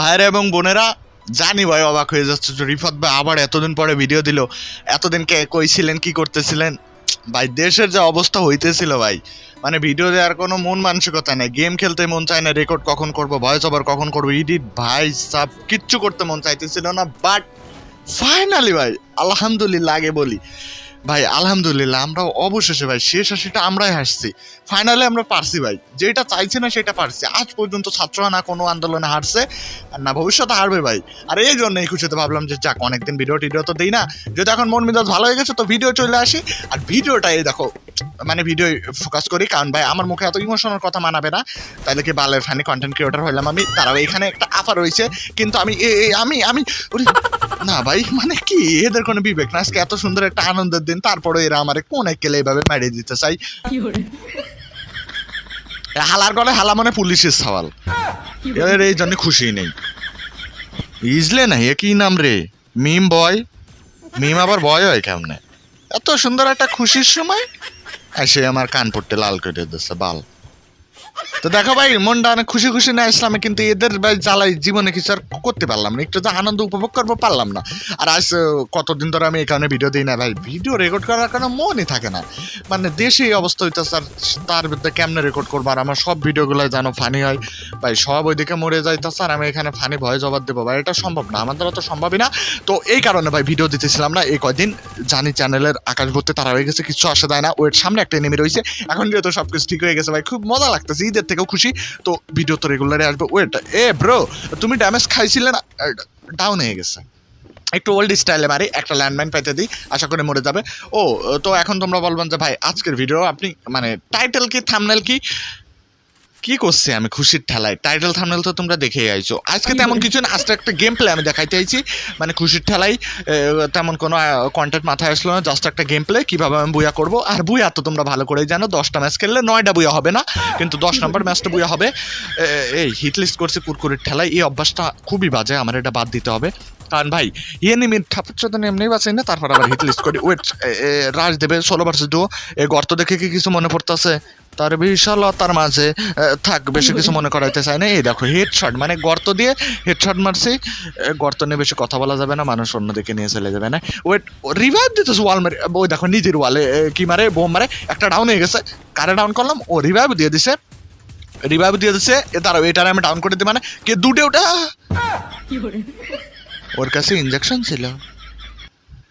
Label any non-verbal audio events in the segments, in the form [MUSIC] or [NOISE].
ভাইরা এবং বোনেরা, জানি ভাই অবাক হয়ে যাচ্ছে রিফাত ভাই আবার এতদিন পরে ভিডিও দিল। এতদিন কে কইছিলেন কি করতেছিলেন? ভাই, দেশের যে অবস্থা হইতেছিল ভাই। মানে ভিডিও দেওয়ার কোনো মন মানসিকতা নেই। গেম খেলতে মন চায় না রেকর্ড কখন করব ভয়েস ওভার কখন করব এডিট ভাই, সব কিচ্ছু করতে মন চাইতেছিল না বাট ফাইনালি ভাই, আলহামদুলিল্লাহ আগে বলি। ভাই, আলহামদুলিল্লাহ আমরা অবশেষে ভাই, শেষ হাসিটা আমরাই হাসছি। ফাইনালে আমরা পারছি ভাই, যেটা চাইছি না সেটা পারছি। আজ পর্যন্ত ছাত্ররা না কোনো আন্দোলনে হারছে আর না ভবিষ্যতে হারবে ভাই। আর এই জন্যই খুশিতে ভাবলাম যে যাক, অনেকদিন ভিডিও টিডিও তো দিই না। যদি এখন মন মেজাজ ভালো হয়ে গেছে তো ভিডিও চলে আসি। আর ভিডিওটা এই দেখো মানে ভিডিও ফোকাস করি, কারণ ভাই, আমার মুখে এত ইমোশনাল কথা মানাবে না। তাহলে কি বালের ফানি কন্টেন্ট ক্রিয়েটার হইলাম আমি? তারাও এখানে একটা আফার রয়েছে। কিন্তু আমি আমি আমি না ভাই মানে কি? এদের কোনো বিবেক না। আজকে এত সুন্দর একটা আনন্দের দিন। তারপরে এরা আমারে কোন একেলে এইভাবে মারিয়ে দিতে চাই হালার গলে হালা মানে পুলিশের সওয়াল। এর এই জন্য খুশি নেই। ইজলে না এ কি নাম রে। মিম বয়। মিম আবার বয় হয় কেমনে? এত সুন্দর একটা খুশির সময়। আর সে আমার কান পড়তে লাল করে দিচ্ছে বাল। তো দেখো ভাই, মনটা অনেক খুশি খুশি না ইসলামে কিন্তু এদের ভাই জ্বালাই জীবনে কিছু আর করতে পারলাম না। একটু যে আনন্দ উপভোগ করব পারলাম না। আর আজ কতদিন ধরে আমি এখানে ভিডিও দিই না ভাই ভিডিও রেকর্ড করার কোনো মনই থাকে না। মানে দেশে এই অবস্থা হইতেছে স্যার তার ভিতরে কেমনে রেকর্ড করব? আর আমার সব ভিডিওগুলো যেন ফানি হয়, ভাই, সব ওইদিকে মরে যাইতেছে স্যার আমি এখানে ফানি ভয় জবাব দেবো। ভাই, এটা সম্ভব না, আমাদের তো সম্ভবই না। তো এই কারণে ভাই ভিডিও দিতেছিলাম না, এই কয়দিন জানি চ্যানেলের আকাশ ভর্তি তারা হয়ে গেছে, কিছু আসে দেয় না। ওর সামনে একটা নেমে রয়েছে। এখন যেহেতু সব কিছু ঠিক হয়ে গেছে, ভাই, খুব মজা লাগতেছে, ঈদের থেকেও খুশি। তো ভিডিও তো রেগুলারে আসবে। ওয়েট এ ব্রো তুমি ড্যামেজ খাইছিলে না? ডাউন হয়ে গেছে। একটু ওল্ড স্টাইলে মারি, একটা ল্যান্ডমাইন পাইতে দিই, আশা করে মরে যাবে। ও, তো এখন তোমরা বলবেন যে, ভাই, আজকের ভিডিও আপনি মানে টাইটেল কি থামনেল কি? কি করছে আমি খুশির ঠেলায়? টাইটেল থামনেল তো তোমরা দেখেই আইছো। আজকে তেমন কিছু না, আজকে একটা গেম প্লে আমি দেখাইতে আইছি। মানে খুশির ঠেলাই তেমন কোনো কন্টেন্ট মাথায় আসলো না জাস্ট একটা গেম প্লে কীভাবে আমি বুয়া করব। আর বুয়া তো তোমরা ভালো করেই জানো, দশটা ম্যাচ খেললে নয়টা বুয়া হবে না, কিন্তু দশ নম্বর ম্যাচটা বুয়া হবে। এই হিট লিস্ট করছে কুরকুরের ঠেলায়। এই অভ্যাসটা খুবই বাজে, আমার এটা বাদ দিতে হবে। কারণ ভাই ঠাকুর চোদন এমনি বাঁচাই না তারপর আবার হিট লিস্ট করি। ওয়েট রাজ দেবে ষোলো ভার্সেস ডুও এই গর্ত দেখে কি কিছু মনে পড়তেছে? তার বিশালতার মাঝে থাক বেশি কিছু মনে করাইতে চাই না। এই দেখো হেডশট মানে গর্ত দিয়ে হেডশট মারছি এ, গর্ত নিয়ে বেশি কথা বলা যাবে না মানুষ অন্যদিকে নিয়ে চলে যাবে না। ওয়েট রিভাইভ দিতেছে ওয়াল মারে ওই দেখো নিজের ওয়ালে কি মারে বোম মারে একটা ডাউন হয়ে গেছে। কারে ডাউন করলাম? ও রিভাইভ দিয়ে দিছে। রিভাইভ দিয়ে দিছে এ দাঁড়াও এটার আমি ডাউন করে দিই মানে কে দুটে ওটা ওর কাছে ইঞ্জেকশন ছিল।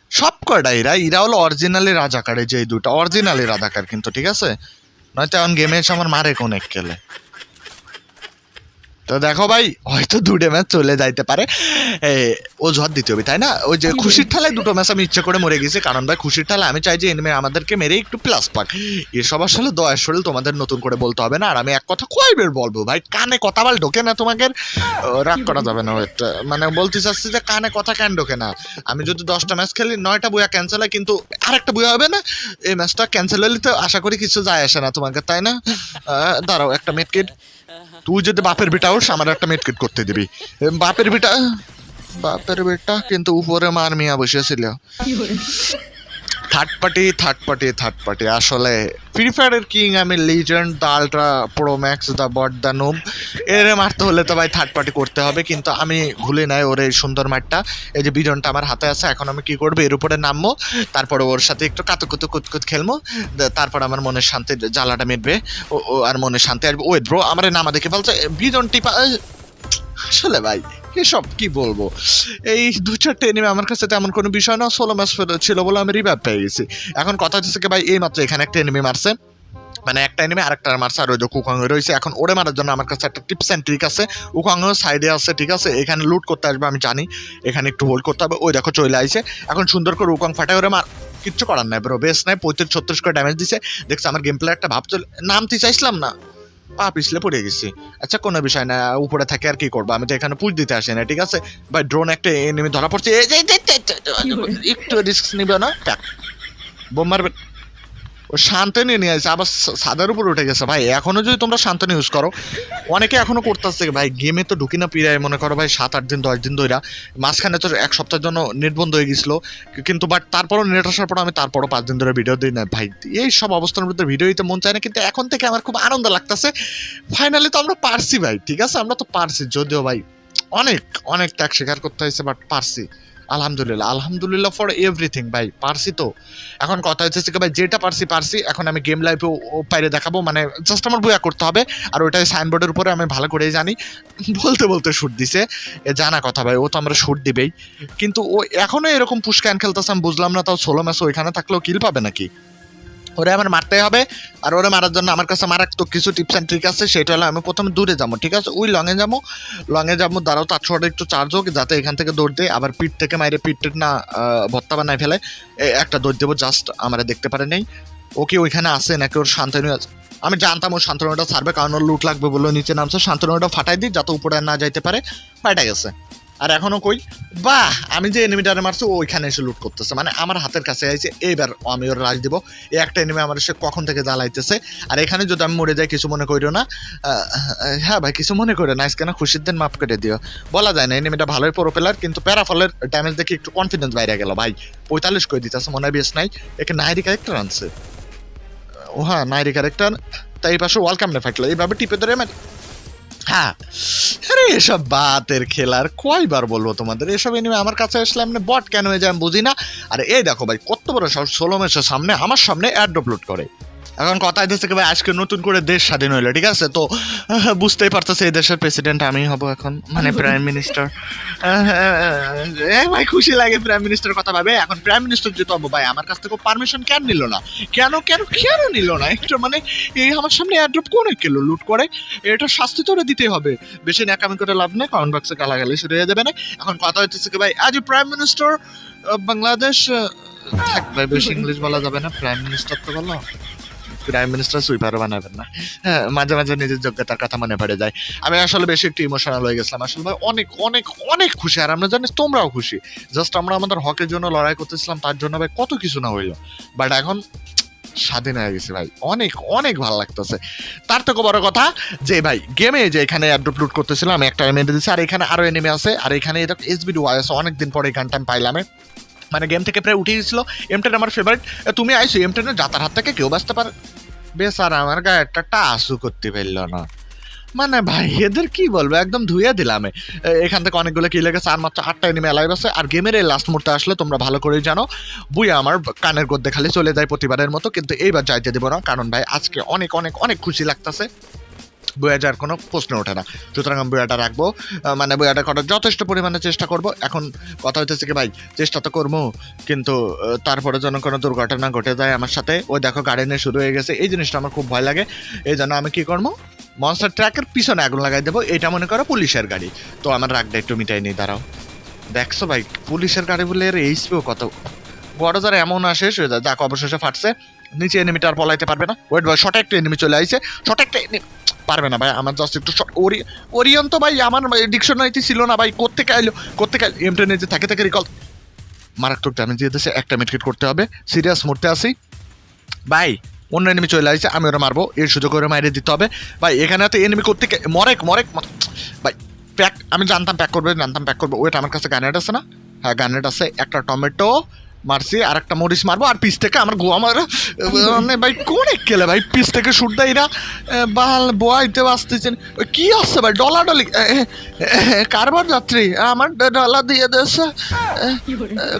সব কটা এরা এরা হলো অরিজিনালি রাজাকারে যে দুটো। অরিজিনালি রাজাকার কিন্তু, ঠিক আছে? নয়তো এখন গেমে এসে আমার মারে কোন এক খেলে। তো দেখো ভাই হয়তো দুটো ম্যাচ চলে যাইতে পারে। ও ঝড় দিতে হবে তাই না? ওই যে খুশির ঠেলায় দুটো ম্যাচ আমি ইচ্ছে করে মরে গেছি কারণ ভাই খুশির ঠেলায় আমি চাই যে এনিমে আমাদেরকে মেরে একটু প্লাস পাক। এসব আসলে দয়া শরীর তোমাদের নতুন করে বলতে হবে না আর আমি এক কথা কয়বার বলব ভাই কানে কথা বল ঢোকে না তোমাকে রাগ করা যাবে না মানে বলতে চাচ্ছি যে কানে কথা কেন ঢোকে না? আমি যদি দশটা ম্যাচ খেলি নয়টা বইয়া ক্যান্সেল হয় কিন্তু আরেকটা বইয়া হবে না? এই ম্যাচটা ক্যান্সেল হলে তো আশা করি কিছু যায় আসে না তোমাকে তাই না? দাঁড়াও একটা মেটকিট তুই যদি বাপের বেটা হোস, আমার একটা মেটকেট করতে দিবি। বাপের বেটা? বাপের বেটা কিন্তু উপরে মার মিয়া বসেছিল third party third party third party আসলে ফ্রি ফায়ারের কিং আমি legend the ultra pro max the bot the gnome এর মারতে হলে তো ভাই থার্ড পার্টি করতে হবে, কিন্তু আমি ভুলে নাই ওর এই সুন্দর মাঠটা এই যে বিজনটা আমার হাতে আছে, এখন আমি কি করব? এর উপরে নামবো, তারপরে ওর সাথে একটু কাতুকুতু, কুতকুত খেলব তারপর আমার মনের শান্তি জ্বালাটা মিটবে, ও আর মনে শান্তি আসবে। ওয়েট ব্রো আমার নামা দেখে বলছে বিজন টিপা আসলে ভাই, এসব কি বলব? এই দু চারটে এনিমে আমার কাছে তেমন কোনো বিষয় না ষোলো ম্যাচ ছিল বলে আমি রিভাইভ পেয়ে গেছি। এখন কথা হচ্ছে ভাই এই মাত্র এখানে একটা এনিমি মারছে। মানে একটা এনিমে আরেকটা মারছে, আর ওই যে কুকাং রয়েছে। এখন ওরে মারার জন্য আমার কাছে একটা টিপস অ্যান্ড ট্রিক আছে। উকাং সাইডে আছে, ঠিক আছে? এখানে লুট করতে আসবে, আমি জানি। এখানে একটু হোল্ড করতে হবে। ওই দেখো, চলে আইছে। এখন সুন্দর করে উকাং ফাটাই ওরে মার। কিচ্ছু করার নাই ব্রো বেশ নাই, পঁয়ত্রিশ ছত্রিশ করে ড্যামেজ দিছে। দেখছে, আমার গেম প্লে একটা ভাব চলে নামতে চাইছিলাম না। পা পিছলে পড়ে গেছি। আচ্ছা কোনো বিষয় না উপরে থাকে আর কি করব? আমি তো এখানে পুজ দিতে আসি না ঠিক আছে? ভাই ড্রোন একটা এনিমি ধরা পড়ছে। একটু রিস্ক নিবে না? বোম মারবে। ও শান্তনি নিয়ে আসছে আবার সাদার উপর উঠে গেছে। ভাই, এখনও যদি তোমরা শান্তনি ইউজ করো, অনেকে এখনও করতেছে ভাই গেমে তো ঢুকি না পিরায় মনে করো ভাই সাত আট দিন, দশ দিন ধরে মাঝখানে তো এক সপ্তাহের জন্য নেট বন্ধ হয়ে গেছিল। কিন্তু বাট তারপরও নেট আসার পর আমি তারপরও পাঁচ দিন ধরে ভিডিও দিই না। ভাই, এই সব অবস্থার মধ্যে ভিডিও দিতে মন চায় না, কিন্তু এখন থেকে আমার খুব আনন্দ লাগতেছে। ফাইনালি তো আমরা পারছি, ভাই, ঠিক আছে? আমরা তো পারছি, যদিও ভাই, অনেক অনেক ত্যাগ স্বীকার করতে হয়েছে বাট পারছি। আলহামদুলিল্লাহ আলহামদুলিল্লাহ ফর এভরিথিং ভাই, পারছি তো। এখন কথা হচ্ছে ভাই, যেটা পারছি পারছি। এখন আমি গেম লাইফেও পাইরে দেখাবো মানে জাস্ট আমার বইয়া করতে হবে। আর ওইটা সাইনবোর্ডের উপরে আমি ভালো করেই জানি। বলতে বলতে শুট দিছে। জানা কথা ভাই, ও তো আমরা শুট দিবেই। কিন্তু ও এখনও এরকম পুষ্কান খেলতেছে, আমি বুঝলাম না, তাও ষোলো ম্যাচ ওইখানে থাকলেও কিল পাবে নাকি? ওরে আমার মারতে হবে, আর ওরা মারার জন্য আমার কাছে মারাত্মক কিছু টিপস অ্যান্ড ট্রিক আছে, সেটা হলো আমি প্রথমে দূরে যাব, ঠিক আছে? ওই লঙে যাব লঙে যাব, দাঁড়াও, তার ছোট একটু চার্জ হোক, যাতে এখান থেকে দৌড় দেয় আবার পিঠ থেকে মাইরে পিঠ টিঠ না ভত্তা বানায় ফেলে। একটা দৌড় দেবো জাস্ট আমরা দেখতে পারে নেই। ও কি ওইখানে আসে নাকি ওর শান্তনু আছে? আমি জানতাম ও শান্তনুটা ছাড়বে, কারণ ওর লুট লাগবে বলে নিচে নামছে শান্তনুটা ফাটাই দিই, যাতে উপরে না যাইতে পারে। ফাটা গেছে। আর এখনও কই, বাহ, আমি যে এনিমিটারে মারছি ওইখানে এসে লুট করতেছে। মানে আমার হাতের কাছে আইছে, এইবার আমি ওর রাজ দিব। এই একটা এনিমি আমার সে কখন থেকে জ্বালাইতেছে। আর এখানে যদি আমি মরে যাই, কিছু মনে করিও না? হ্যাঁ ভাই, কিছু মনে করে না। আজকে না খুশির দিন মাফ করে দিও। বলা যায় না এনিমিটা ভালোই প্রোপেলার কিন্তু প্যারাফলের ড্যামেজ দেখে একটু কনফিডেন্স বাইরে গেল ভাই। পঁয়তাল্লিশ করে দিতেছে, মনে হয় বেশ নাই। একে নাইরি ক্যারেক্টার আনছে। ও হ্যাঁ নাইরি ক্যারেক্টার তাই পাশে ওয়াল কামনে ফাটলো। এইভাবে টিপে ধরে মারি। হ্যাঁ। আরে এসব বাতের খেলার কয়বার বলব তোমাদের? এসব এনিমে আমার কাছে আসলে এমনি বট কেন হয়ে যায় আমি বুঝি না আর এই দেখো ভাই, কত বড় সব ষোলো মাসের সামনে আমার সামনে অ্যাড আপলোড করে। এখন কথা হইতেছে কি ভাই আজকে নতুন করে দেশ স্বাধীন হইল ঠিক আছে? তো বুঝতেই পারতেছে এই দেশের প্রেসিডেন্ট আমি হব এখন মানে প্রাইম মিনিস্টার ভাই খুশি লাগে প্রাইম মিনিস্টার কথা ভাবে। এখন প্রাইম মিনিস্টার যেহেতু হব ভাই আমার কাছ থেকে পারমিশন কেন নিল না? কেন কেন কেন নিল না? একটু মানে এই আমার সামনে অ্যাড্রপ কোনে কেলো লুট করে? এটা শাস্তি তো দিতেই হবে। বেশি ন্যাকামি করে লাভ নেই কমেন্ট বক্সে গালাগালি শুরু হয়ে যাবে না। এখন কথা হচ্ছে কি ভাই আজ প্রাইম মিনিস্টার বাংলাদেশ থাক ভাই বেশি [LAUGHS] ইংলিশ বলা যাবে না প্রাইম মিনিস্টার তো বলো। প্রাইম মিনিস্টার সুইপারও বানাবেন না। হ্যাঁ মাঝে মাঝে নিজের যোগ্যতার কথা মনে পড়ে যায়। আমি আসলে বেশি একটু ইমোশনাল হয়ে গেছিলাম। আসলে ভাই, অনেক অনেক অনেক খুশি। আর আমরা জানি তোমরাও খুশি। জাস্ট আমরা আমাদের হকের জন্য লড়াই করতেছিলাম, তার জন্য ভাই কত কিছু না হইল। বাট এখন স্বাধীন হয়ে গেছে ভাই। অনেক অনেক ভালো লাগতেছে। তার থেকে বড় কথা যে ভাই গেমে যে এখানে অ্যাড্রপ লুট করতেছিলাম, একটা এমএ দিচ্ছি আর এখানে আরও এনিমে আছে। আর এখানে এটা এসবি ডু আছে অনেকদিন পরে এই গানটা আমি পাইলাম মানে গেম থেকে প্রায় উঠে গেছিল। এমটেন আমার ফেভারিট তুমি আইসো এমটেনের যাতার হাত থেকে কেউ বাঁচতে পারে। বেশ আর আমার গায়ে একটা টাসু করতে পারল না। মানে ভাই, এদের কি বলব? একদম ধুয়ে দিলাম এখান থেকে অনেকগুলো কি লেগেছে আর মাত্র আটটা এনিমে লাইভ আছে আর গেমের এই লাস্ট মুহূর্তে আসলে তোমরা ভালো করেই জানো বুয়া আমার কানের গদ্দে খালি চলে যায় প্রতিবারের মতো, কিন্তু এইবার যাইতে দেবো না। কারণ ভাই, আজকে অনেক অনেক অনেক খুশি লাগতেছে। যাওয়ার কোনো প্রশ্ন ওঠে না। সুতরাং আমি বইয়াটা রাখব। মানে বইয়াটা করার যথেষ্ট পরিমাণে চেষ্টা করব। এখন কথা হইতেছে কি, ভাই, চেষ্টা তো করব, কিন্তু তারপরে যেন কোনো দুর্ঘটনা ঘটে যায় আমার সাথে, ওই দেখো গাড়ি নিয়ে শুরু হয়ে গেছে। এই জিনিসটা আমার খুব ভয় লাগে। এই জন্য আমি কী করব মনস্টার ট্র্যাকের পিছনে আগুন লাগাই দেবো। এটা মনে করো পুলিশের গাড়ি। তো আমার রাগটা একটু মিটাই নি দাঁড়াও। দেখছ ভাই, পুলিশের গাড়ি বলে এর এইচপিও কত? বড় যারা এমন আসে যায় যাক অবশেষে ফাটছে। নিচে এনিমিটা আর পলাইতে পারবে না। ওয়েট ভাই শর্ট একটা এনিমি চলে আইছে। শর্ট একটা পারবে না ভাই, আমার জাস্ট একটু short- ওরি ওরিয়ন তো ভাই আমার ডিকশনারিতে ছিল না ভাই, কোত্থেকে আইলো কোত্থেকে এম টেনে যে থাকে থাকে রিকল মারাত্মক ড্যামেজ দিয়ে দিয়েছে, একটা মিটকিট করতে হবে। সিরিয়াস মরতে আসি। ভাই, অন্য এনিমি চলে আসছে আমি ওরা মারবো। এর সুযোগ করে মাইরে দিতে হবে। ভাই, এখানে তো এনিমি করতে মরেক মরেক ভাই প্যাক আমি জানতাম প্যাক করবে, জানতাম প্যাক করবে। ওয়েট আমার কাছে গানেট আছে না? হ্যাঁ গানেট আছে, একটা টমেটো মারছি আর একটা মরিচ মারবো, আর পিস থেকে আমার গোয়া মারা মানে ভাই কোন কেলে ভাই, পিস থেকে দেয় না। বাল বয়াইতে আসতেছেন। কি আসছে ভাই, ডলা ডলি কারবার যাত্রী, আমার ডলা দিয়ে দেছে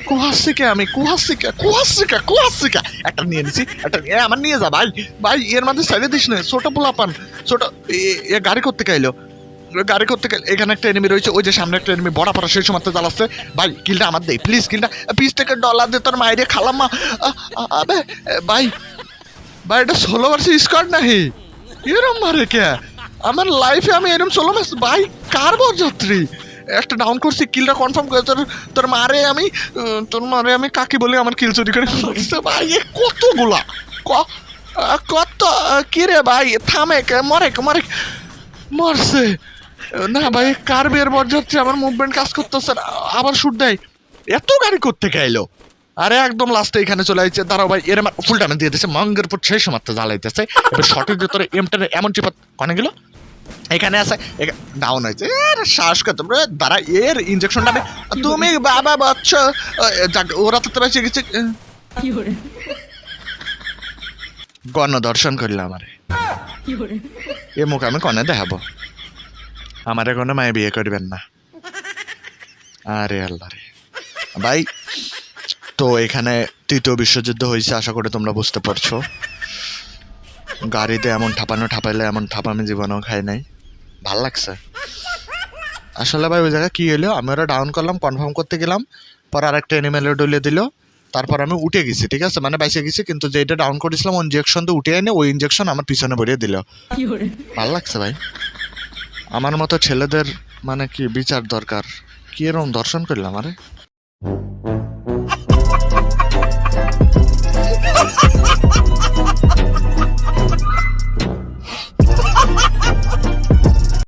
কুহাসিকে আমি কুহাসিকা কুহাসিকা কুহাসিকা একটা নিয়ে নিছি, একটা এ, আমার নিয়ে যা ভাই। ভাই, এর মধ্যে সাইডে দিস না, ছোট পোলাপান, ছোট, এ- গাড়ি করতে কাইলো গাড়ি করতে গেলে এখানে একটা এনিমি রয়েছে ওই যে সামনে একটা এনিমি বড় পড়া সেই সময় জ্বালাচ্ছে। ভাই কিলটা আমার দেই প্লিজ কিলটা পিস থেকে ডলার দে তোর মাইরে খালাম্মা আ, আ, আবে ভাই ভাই এটা ষোলো বর্ষের স্কোয়াড নাহি এরম মারে কে? আমার লাইফে আমি এরম ষোলো মাস ভাই কার যাত্রী একটা ডাউন করছি কিলটা কনফার্ম করে তোর তোর মারে আমি তোর মারে আমি কাকে বলে আমার কিল চুরি করে ভাই এ কতগুলা? কত কি রে ভাই থামে মরে মরে মরছে। না ভাই কার বের যাচ্ছে? আমার মুভমেন্ট কাজ করতেছে আবার শুট দেয়। এত গাড়ি করতে গেলো আরে একদম লাস্টে এখানে চলে আসছে দাঁড়াও ভাই এর ফুল টাইমে দিয়ে দিয়েছে মঙ্গের পর সেই সময় জ্বালাইতেছে। এবার শটের ভিতরে এমটানে এমন চিপাত কনে গেল? এখানে আছে। ডাউন হয়েছে। এর শ্বাস কত রে, দাঁড়া এর ইনজেকশনটা আমি তুমি বাবা বাচ্চ। যাক ওরা তো বেঁচে গেছে। গণদর্শন করলাম আমারে। এ মুখ আমি কনে দেখাবো? আমারে কোনো মায়ে বিয়ে করবেন না। আরে আল্লাহ রে। ভাই তো এখানে তৃতীয় বিশ্বযুদ্ধ হয়েছে আশা করে তোমরা বুঝতে পারছ। গাড়িতে এমন ঠাপানো ঠাপাইলে এমন ঠাপা আমি জীবনেও খাই নাই। ভালো লাগছে। আসলে ভাই ওই জায়গায় কী হলো আমি ওরা ডাউন করলাম কনফার্ম করতে গেলাম পর আরেকটা এনিমেলের ডলে দিল তারপর আমি উঠে গেছি ঠিক আছে? মানে বাইসে গেছি কিন্তু যেটা ডাউন করেছিলাম ওই ইঞ্জেকশন তো উঠে এনে ওই ইঞ্জেকশন আমার পিছনে ভরিয়ে দিল। ভালো লাগছে ভাই। আমার মতো ছেলেদের মানে কি বিচার দরকার? কি এরকম দর্শন করলাম আরে?